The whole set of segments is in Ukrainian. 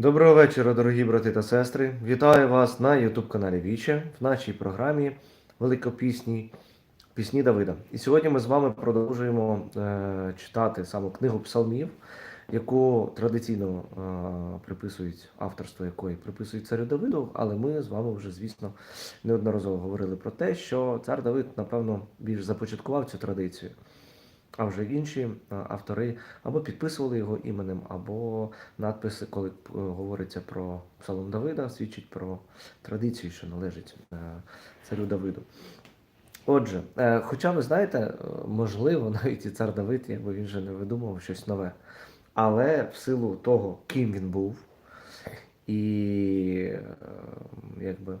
Доброго вечора, дорогі брати та сестри. Вітаю вас на YouTube каналі Віче в нашій програмі Великопісні Пісні Давида. І сьогодні ми з вами продовжуємо е, читати саму книгу псалмів, яку традиційно е, приписують авторство якої приписують царю Давиду. Але ми з вами вже, звісно, неодноразово говорили про те, що цар Давид, напевно, більш започаткував цю традицію. А вже інші е, автори або підписували його іменем, або надписи, коли е, говориться про Псалом Давида, свідчить про традицію, що належить е, царю Давиду. Отже, хоча ви знаєте, можливо, навіть і цар Давид, якби він же не видумував щось нове. Але в силу того, ким він був, і якби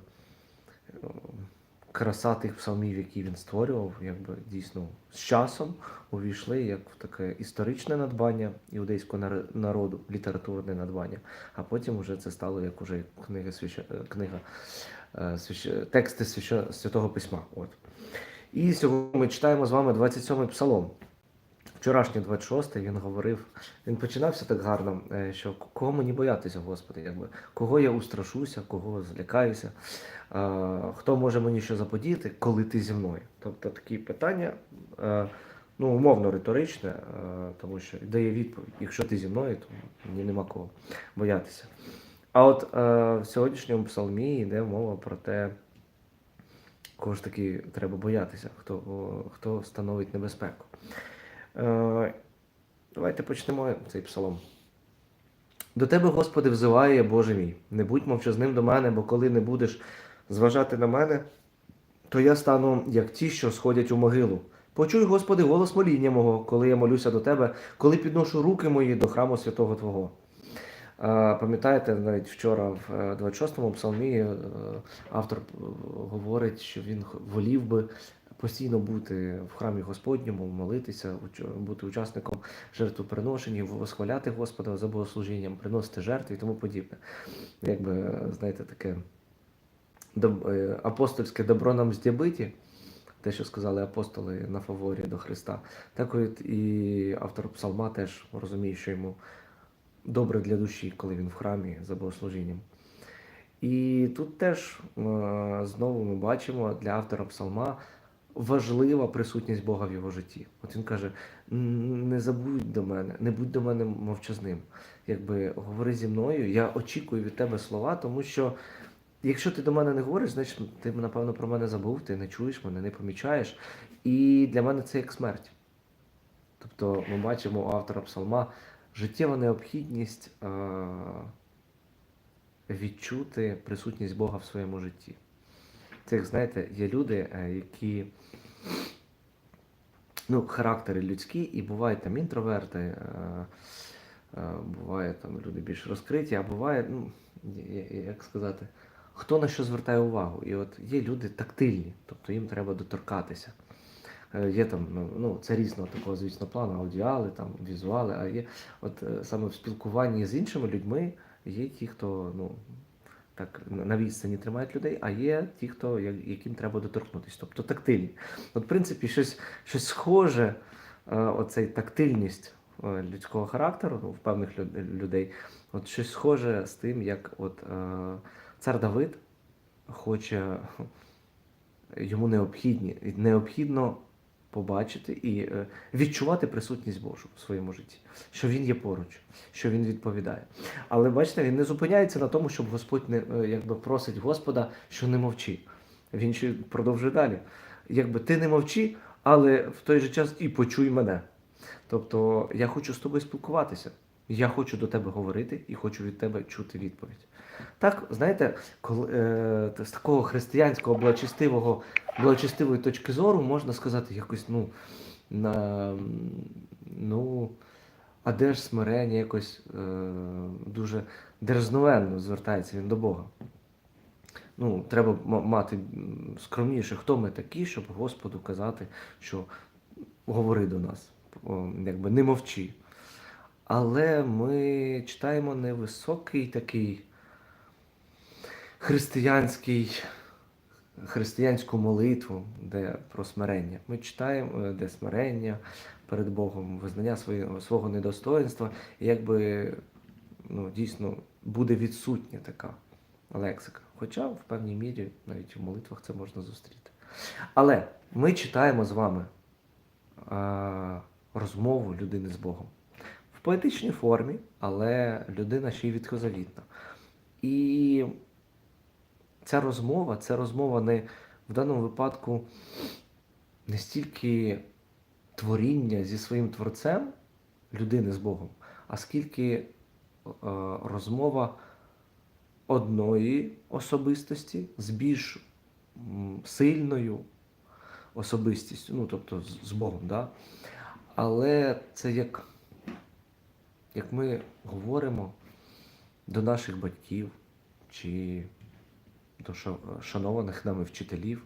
краса тих псалмів, які він створював, якби дійсно з часом увійшли як в таке історичне надбання іудейського народу, літературне надбання, а потім вже це стало як уже книга, свящ... е, книга е, свящ- тексти свящ... святого письма. От. І сьогодні ми читаємо з вами 27-й псалом. Вчорашній 26-й він говорив, він починався так гарно, е, що кого мені боятися, Господи, якби, кого я устрашуся, кого злякаюся, хто може мені що заподіяти, коли ти зі мною. Тобто такі питання, е, ну, умовно риторичне, е, тому що дає відповідь, якщо ти зі мною, то мені нема кого боятися. А от в сьогоднішньому псалмі йде мова про те, кого ж таки треба боятися, хто, хто становить небезпеку. Е, Давайте почнемо цей псалом. До тебе, Господи, взиває я, Боже мій. Не будь мовчазним до мене, бо коли не будеш зважати на мене, то я стану як ті, що сходять у могилу. Почуй, Господи, голос моління мого, коли я молюся до Тебе, коли підношу руки мої до храму святого Твого. Е, Пам'ятаєте, навіть вчора в е, 26-му псалмі автор говорить, що він волів би постійно бути в храмі Господньому, молитися, бути учасником жертвоприношень, восхваляти Господа за богослужінням, приносити жертви і тому подібне. Якби, знаєте, таке е, апостольське добро нам здябиті, те, що сказали апостоли на фаворі до Христа. Так от і автор псалма теж розуміє, що йому добре для душі, коли він в храмі за богослужінням. І тут теж е, знову ми бачимо для автора псалма важлива присутність Бога в його житті. От він каже: не забудь до мене, не будь до мене мовчазним. Якби говори зі мною, я очікую від тебе слова, тому що якщо ти до мене не говориш, значить ти напевно про мене забув, ти не чуєш мене, не помічаєш. І для мене це як смерть. Тобто ми бачимо у автора псалма життєва необхідність е, відчути присутність Бога в своєму житті. Як знаєте, є люди, е, які ну, характери людські, і бувають там інтроверти, е, е, буває там люди більш розкриті, а буває, ну, як сказати, хто на що звертає увагу. І от є люди тактильні, тобто їм треба доторкатися. Є там, ну, ну це різного такого, звісно, плану, аудіали, там, візуали, а є от саме в спілкуванні з іншими людьми є ті, хто ну, так на відстані тримають людей, а є ті, хто яким треба доторкнутися, тобто тактильні. От, в принципі, щось, щось схоже, е, оцей тактильність е, людського характеру ну, в певних людей, от щось схоже з тим, як от, е, цар Давид хоче йому необхідні, необхідно побачити і е, відчувати присутність Божу в своєму житті, що він є поруч, що він відповідає. Але бачите, він не зупиняється на тому, щоб Господь не е, якби просить Господа, що не мовчи. Він ще продовжує далі. Якби ти не мовчи, але в той же час і почуй мене. Тобто я хочу з тобою спілкуватися. Я хочу до тебе говорити і хочу від тебе чути відповідь. Так, знаєте, коли, е, з такого християнського благочестивого, благочестивої точки зору можна сказати якось, ну, на, ну, а де ж смирення якось е, дуже дерзновенно звертається він до Бога. Ну, треба мати скромніше, хто ми такі, щоб Господу казати, що говори до нас, якби не мовчи. Але ми читаємо невисокий такий християнський, християнську молитву, де про смирення. Ми читаємо, е, де смирення перед Богом, визнання своє, свого недостоинства, і якби ну, дійсно буде відсутня така лексика. Хоча в певній мірі навіть в молитвах це можна зустріти. Але ми читаємо з вами е, розмову людини з Богом в поетичній формі, але людина ще й відхозавітна. І ця розмова, це розмова не в даному випадку не стільки творіння зі своїм творцем людини з Богом, а скільки е, розмова одної особистості з більш сильною особистістю, ну тобто з, Богом. Да? Але це як, як ми говоримо до наших батьків чи до шанованих нами вчителів,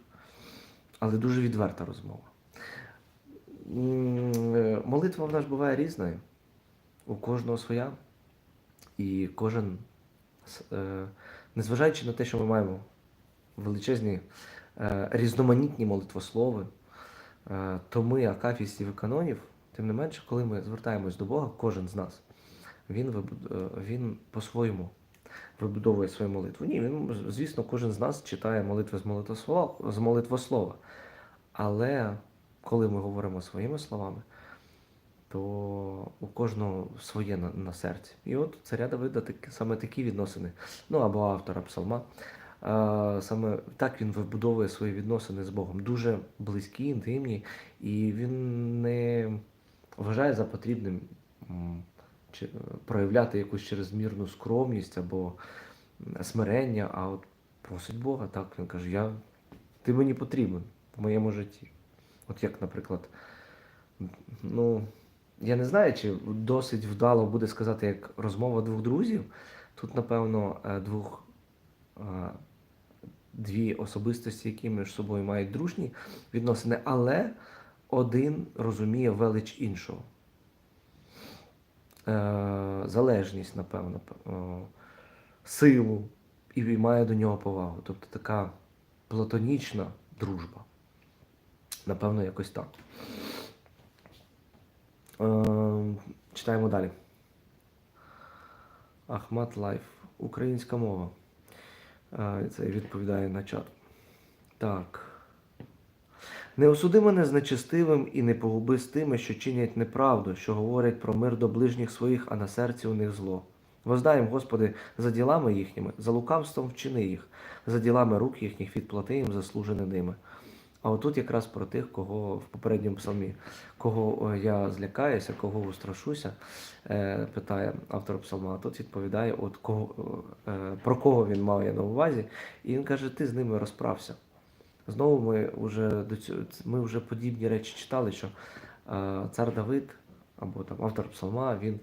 але дуже відверта розмова. Е, Молитва в нас буває різною, у кожного своя, і кожен, е, незважаючи на те, що ми маємо величезні е, різноманітні молитвослови, е, томи акафістів і канонів, тим не менше, коли ми звертаємось до Бога, кожен з нас, він, він по-своєму вибудовує свою молитву. Ні, він, звісно, кожен з нас читає молитви з молитвослова, з молитвослова. Але коли ми говоримо своїми словами, то у кожного своє на, на серці. І от царя Давида таки, саме такі відносини, ну або автора псалма, саме так він вибудовує свої відносини з Богом. Дуже близькі, інтимні, і він не вважає за потрібним проявляти якусь чрезмірну скромність або смирення, а от просить Бога, так він каже: Я, ти мені потрібен в моєму житті. От як, наприклад, ну, я не знаю, чи досить вдало буде сказати як розмова двох друзів. Тут, напевно, е, двох, е, дві особистості, які між собою мають дружні відносини, але один розуміє велич іншого. Е, Залежність, напевно, е, силу і має до нього повагу. Тобто така платонічна дружба. Напевно, якось так. Е, читаємо далі. Ахмат Лайф. Українська мова. Це відповідає на чат. Так. Не осуди мене з нечестивим і не погуби з тими, що чинять неправду, що говорять про мир до ближніх своїх, а на серці у них зло. Воздаєм, Господи, за ділами їхніми, за лукавством вчини їх, за ділами рук їхніх відплати їм заслужене ними. А отут якраз про тих, кого в попередньому псалмі, кого е, я злякаюся, кого устрашуся, е, питає автор псалма, а тут відповідає, от кого, е, про кого він має на увазі, і він каже, ти з ними розправся. Знову ми вже до цього, ми вже подібні речі читали, що е, цар Давид або там автор псалма, він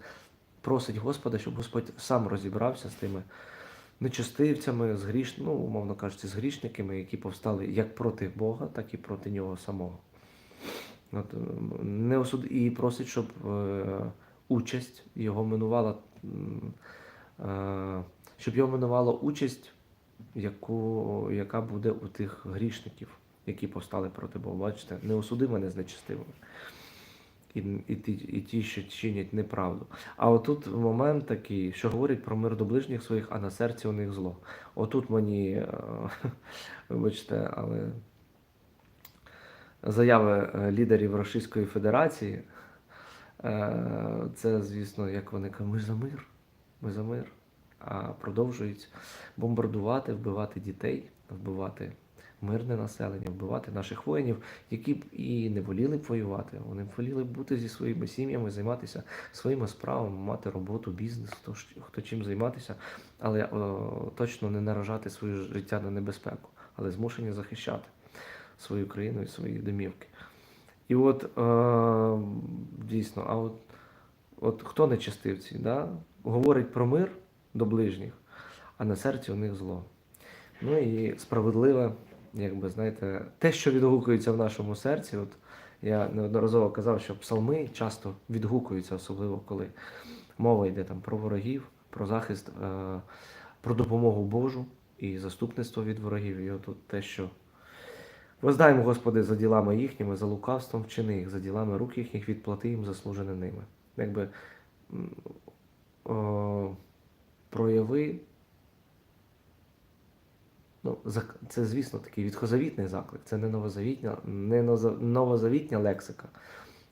просить Господа, щоб Господь сам розібрався з тими нечестивцями, з гріш... ну, умовно кажучи, з грішниками, які повстали як проти Бога, так і проти нього самого. От, е, не осуд... І просить, щоб е, участь його минувала, е, щоб його минувала участь, яку, яка буде у тих грішників, які повстали проти Бога. Бачите, не осуди мене з нечестивими. І, і, ті, і ті, що чинять неправду. А отут момент такий, що говорить про мир до ближніх своїх, а на серці у них зло. Отут мені, е, вибачте, але заяви е, лідерів Російської Федерації, е, це, звісно, як вони кажуть, ми за мир, ми за мир. Продовжують бомбардувати, вбивати дітей, вбивати мирне населення, вбивати наших воїнів, які б і не воліли б воювати. Вони б воліли б бути зі своїми сім'ями, займатися своїми справами, мати роботу, бізнес, хто, хто чим займатися, але о, точно не наражати своє життя на небезпеку, але змушені захищати свою країну і свої домівки. І от е, дійсно, а от, от хто нечестивці, да? говорить про мир до ближніх, а на серці у них зло. Ну і справедливе, якби знаєте, те, що відгукується в нашому серці. От я неодноразово казав, що псалми часто відгукуються, особливо коли мова йде там про ворогів, про захист, е, про допомогу Божу і заступництво від ворогів. І от те, що воздаємо, Господи, за ділами їхніми, за лукавством вчини їх, за ділами рук їхніх відплати їм заслужене ними. Якби о, прояви. Ну, це, звісно, такий відхозавітний заклик. Це не новозавітня, не новозавітня лексика,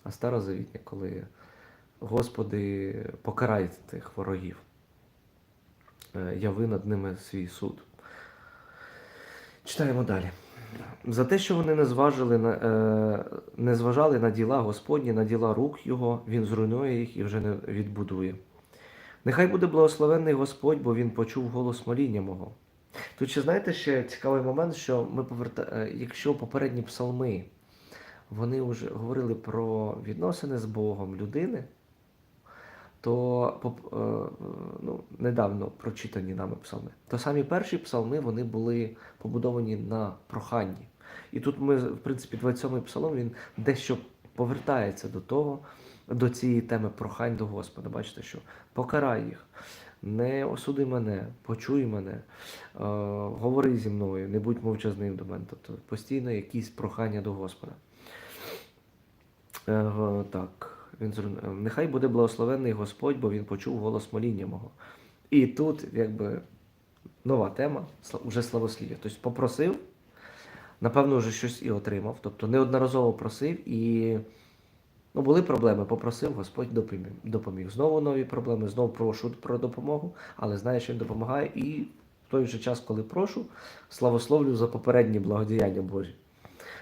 а старозавітня, коли Господи покарай тих ворогів. Е, Яви над ними свій суд. Читаємо далі. За те, що вони не зважили на, е, не зважали на діла Господні, на діла рук Його, Він зруйнує їх і вже не відбудує. Нехай буде благословенний Господь, бо Він почув голос моління мого. Тут ще знаєте ще цікавий момент, що ми поверта... е, якщо попередні псалми вони вже говорили про відносини з Богом людини, то е, ну, недавно прочитані нами псалми, то самі перші псалми вони були побудовані на проханні. І тут ми, в принципі, 27-й псалом він дещо повертається до того, до цієї теми прохань до Господа. Бачите, що покарай їх, не осуди мене, почуй мене, е, говори зі мною, не будь мовчазним до мене. Тобто постійно якісь прохання до Господа. Е, го- так, е, нехай буде благословенний Господь, бо він почув голос моління мого. І тут, якби, нова тема, вже славослів'я. Тобто попросив, напевно, вже щось і отримав. Тобто неодноразово просив і ну, були проблеми, попросив, Господь допоміг. допоміг. Знову нові проблеми, знову прошу про допомогу, але знає, що він допомагає. І в той же час, коли прошу, славословлю за попередні благодіяння Божі.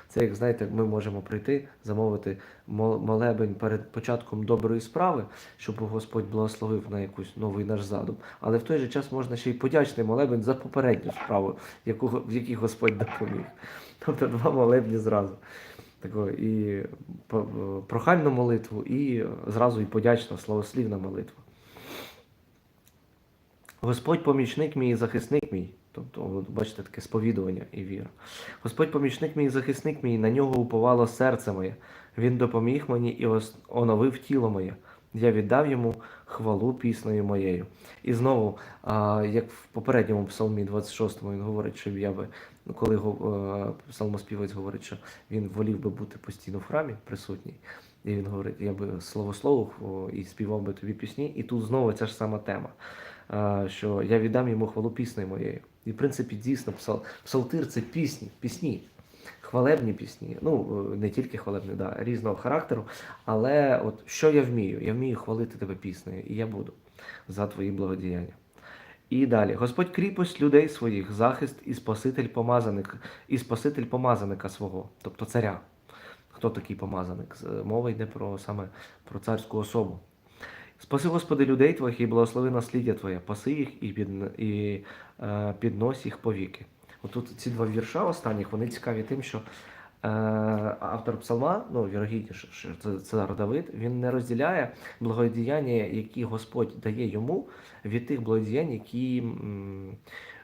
Це, як знаєте, ми можемо прийти, замовити мол- молебень перед початком доброї справи, щоб Господь благословив на якийсь новий наш задум. Але в той же час можна ще й подячний молебень за попередню справу, яку, в якій Господь допоміг. Тобто два молебні зразу. Такого, і прохальну молитву, і зразу і подячна, славослівна молитва. Господь помічник мій і захисник мій. Тобто, бачите, таке сповідування і віра. Господь помічник мій і захисник мій, на нього уповало серце моє. Він допоміг мені і оновив тіло моє. Я віддав йому хвалу піснею моєю. І знову, як в попередньому псалмі 26 він говорить, що я би, ну, коли го- е, псалмоспівець говорить, що він волів би бути постійно в храмі присутній. І він говорить, я би словословив о, і співав би тобі пісні. І тут знову ця ж сама тема, а, що я віддам йому хвалу піснею моєю. І в принципі, дійсно, псал, псалтир це пісні, пісні, хвалебні пісні. Ну, е, не тільки хвалебні, да, різного характеру. Але от що я вмію? Я вмію хвалити тебе піснею, і я буду за твої благодіяння. І далі, Господь кріпость людей своїх, захист і спаситель помазаник, і спаситель помазаника свого, тобто царя. Хто такий помазаник? Мова йде про саме про царську особу. Спаси, Господи, людей Твоїх і благослови насліддя Твоє, паси їх і, під, і е, піднось їх повіки. Отут ці два вірша останніх, вони цікаві тим, що е, автор псалма, ну, вірогідніше, що це цар Давид, він не розділяє благодіяння, які Господь дає йому, від тих благодіянь, які м,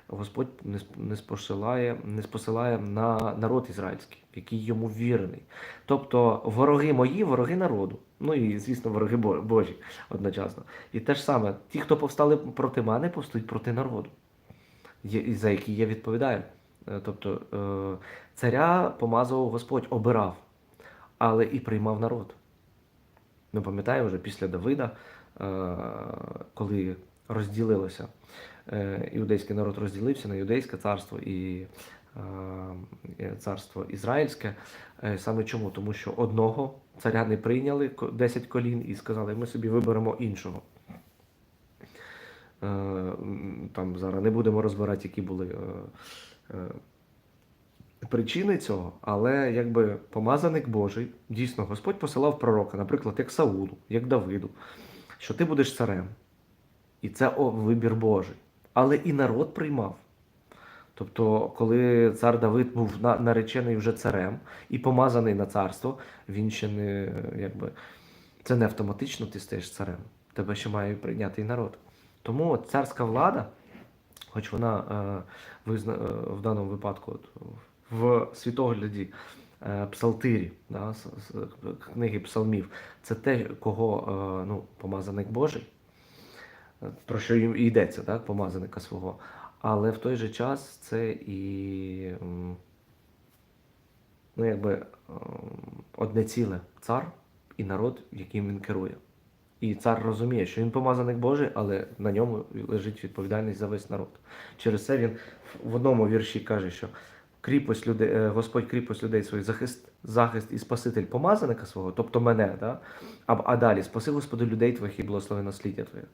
Господь не, не, спосилає, не спосилає на народ ізраїльський, який йому вірений. Тобто вороги мої, вороги народу. Ну і, звісно, вороги Божі одночасно. І те ж саме, ті, хто повстали проти мене, повстають проти народу, за які я відповідаю. Е, Тобто е, царя помазував Господь, обирав, але і приймав народ. Ми пам'ятаємо вже після Давида, е, коли розділилося, іудейський народ розділився на юдейське царство і царство ізраїльське. Саме чому? Тому що одного царя не прийняли 10 колін і сказали, ми собі виберемо іншого. Е, Там зараз не будемо розбирати, які були е, е, причини цього, але якби помазаник Божий, дійсно, Господь посилав пророка, наприклад, як Саулу, як Давиду, що ти будеш царем. І це вибір Божий. Але і народ приймав. Тобто, коли цар Давид був наречений вже царем і помазаний на царство, він ще не якби це не автоматично ти стаєш царем. Тебе ще має прийняти і народ. Тому царська влада, хоч вона е, е, в даному випадку в світогляді е, псалтирі, з, книги псалмів, це те, кого ну, помазаник Божий, про що їм йдеться, так, помазаника свого. Але в той же час це і ну, якби, одне ціле цар і народ, яким він керує. І цар розуміє, що він помазаник Божий, але на ньому лежить відповідальність за весь народ. Через це він в одному вірші каже, що кріпость людей, е, Господь кріпость людей своїх, захист, захист і спаситель помазаника свого, тобто мене, да? а, а далі спаси Господи людей твоїх і благослови насліддя Твоє.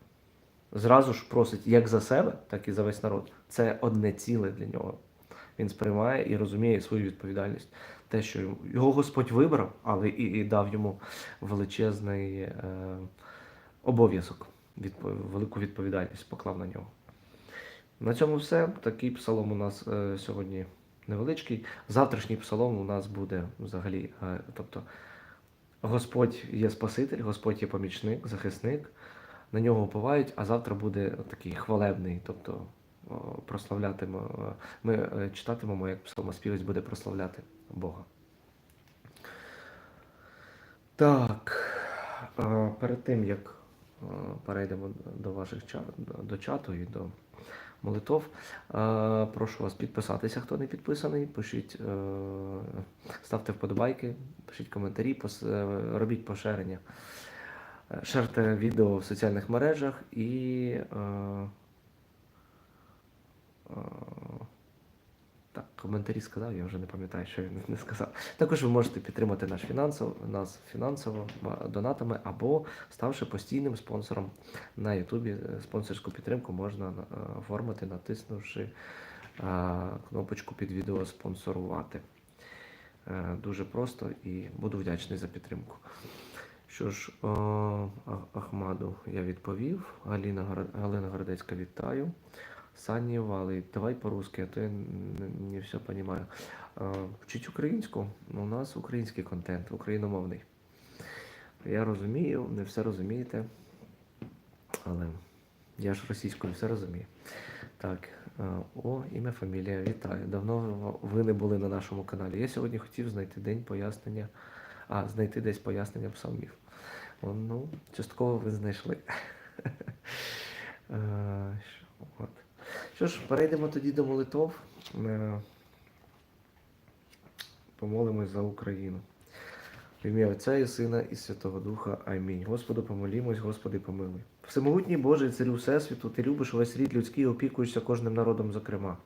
Зразу ж просить як за себе, так і за весь народ. Це одне ціле для нього. Він сприймає і розуміє свою відповідальність. Те, що його Господь вибрав, але і, і дав йому величезний е, обов'язок, велику відповідальність поклав на нього. На цьому все. Такий псалом у нас е, сьогодні невеличкий. Завтрашній псалом у нас буде взагалі. е, тобто Господь є Спаситель, Господь є помічник, захисник, на нього уповають, а завтра буде такий хвалебний, тобто прославлятимо. Ми е, читатимемо, як псалмоспівець буде прославляти Бога. Так, перед тим як перейдемо до ваших до чату і до молитов, е, прошу вас підписатися, хто не підписаний. Пишіть, е, ставте вподобайки, пишіть коментарі, е, робіть поширення. Е, Шерте відео в соціальних мережах і. Так, коментарі сказав, я вже не пам'ятаю, що він не сказав. Також ви можете підтримати наш фінансово, нас фінансово донатами або ставши постійним спонсором на Ютубі. Е, Спонсорську підтримку можна е, оформити, натиснувши е, кнопочку під відео спонсорувати. Дуже просто і буду вдячний за підтримку. Що ж, Ахмаду я відповів. Галіна, Галина Городецька вітаю. Сані Вали, давай по-русски, а то я не все понимаю. Вчить українську, у нас український контент, україномовний. Я розумію, не все розумієте, але я ж російською все розумію. Так, о, ім'я, фамілія, вітаю. Давно ви- не були на нашому каналі. Я сьогодні хотів знайти день пояснення, а, знайти десь пояснення псалмів. Ну, частково ви знайшли. От. Що ж, перейдемо тоді до молитов. Е, Помолимось за Україну. В ім'я Отця і Сина і Святого Духа. Амінь. Господу помолімось, Господи помилуй. Всемогутній Боже, царю Всесвіту, ти любиш весь рід людський опікуєшся кожним народом, зокрема.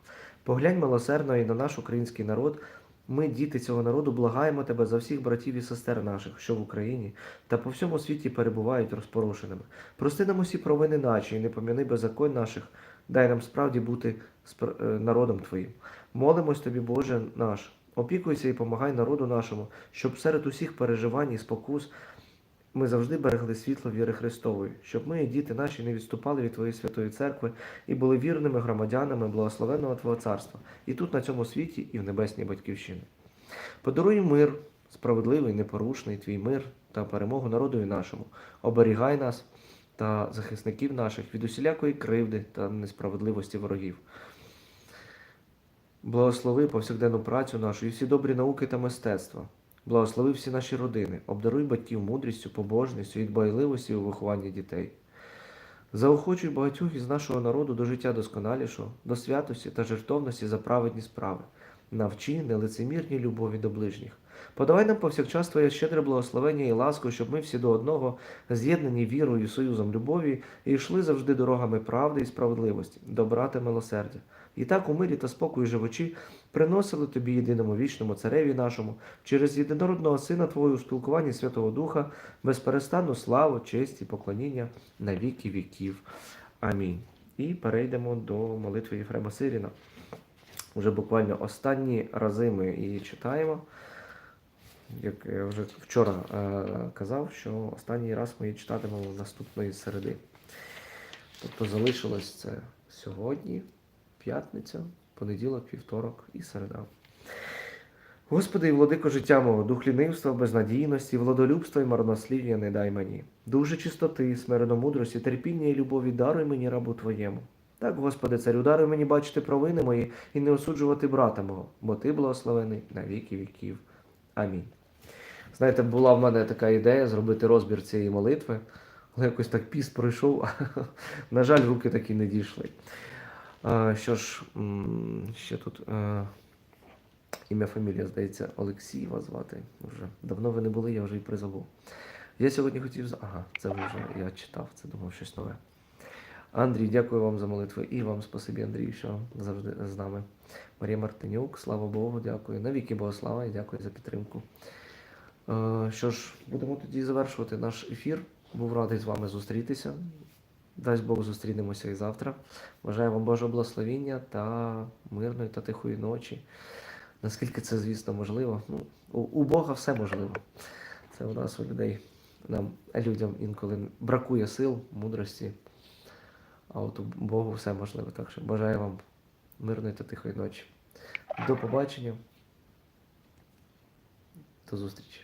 Поглянь милосердно і на наш український народ. Ми, діти цього народу, благаємо тебе за всіх братів і сестер наших, що в Україні та по всьому світі перебувають розпорошеними. Прости нам усі провини наші і не пом'яни беззаконь наших, дай нам справді бути е, народом Твоїм. Молимось тобі, Боже наш, опікуйся і помагай народу нашому, щоб серед усіх переживань і спокус ми завжди берегли світло віри Христової, щоб ми і діти наші не відступали від Твоєї святої церкви і були вірними громадянами благословенного Твого царства, і тут на цьому світі, і в небесній батьківщині. Подаруй мир, справедливий, непорушний твій мир та перемогу народові нашому. Оберігай нас та захисників наших від усілякої кривди та несправедливості ворогів. Благослови повсякденну працю нашу і всі добрі науки та мистецтва. Благослови всі наші родини, обдаруй батьків мудрістю, побожністю і дбайливості у вихованні дітей. Заохочуй багатьох із нашого народу до життя досконалішого, до святості та жертовності за праведні справи. Навчи нелицемірній любові до ближніх. Подавай нам повсякчас Твоє щедре благословення і ласку, щоб ми всі до одного, з'єднані вірою союзом любові, і йшли завжди дорогами правди і справедливості, добра та милосердя. І так у мирі та спокою живучи, приносили тобі єдиному вічному цареві нашому, через єдинородного Сина Твого у спілкуванні Святого Духа, безперестанну славу, честь і поклоніння на віки віків. Амінь. І перейдемо до молитви Єфрема Сиріна. Уже буквально останні рази ми її читаємо. Як я вже вчора е, казав, що останній раз ми її читатимемо наступної середи. Тобто залишилось це сьогодні, п'ятниця, понеділок, вівторок і середа. Господи і владико життя мого, дух лінивства, безнадійності, владолюбства і марнослів'я не дай мені. Дуже чистоти, смиреномудрості, терпіння і любові даруй мені рабу Твоєму. Так, Господи, царю, даруй мені бачити провини мої і не осуджувати брата мого, бо Ти благословений на віки віків. Амінь. Знаєте, була в мене така ідея зробити розбір цієї молитви, але якось так піст пройшов, на жаль, руки такі не дійшли. А, Що ж, ще тут ім'я фамілія, здається, Олексій вас звати. Вже давно ви не були, я вже і призабув. Я сьогодні хотів. Ага, це вже я читав, це думав щось нове. Андрій, дякую вам за молитви. І вам спасибі, Андрій, що завжди з нами. Марія Мартинюк, слава Богу, дякую. Навіки Богослава і дякую за підтримку. Е, Що ж, будемо тоді завершувати наш ефір. Був радий з вами зустрітися. Дасть Бог зустрінемося і завтра. Бажаю вам Божого благословіння та мирної та тихої ночі. Наскільки це, звісно, можливо. Ну, у, Бога все можливо. Це у нас у людей, нам, людям інколи бракує сил, мудрості. А от у Богу все можливо. Так що бажаю вам мирної та тихої ночі. До побачення. До зустрічі.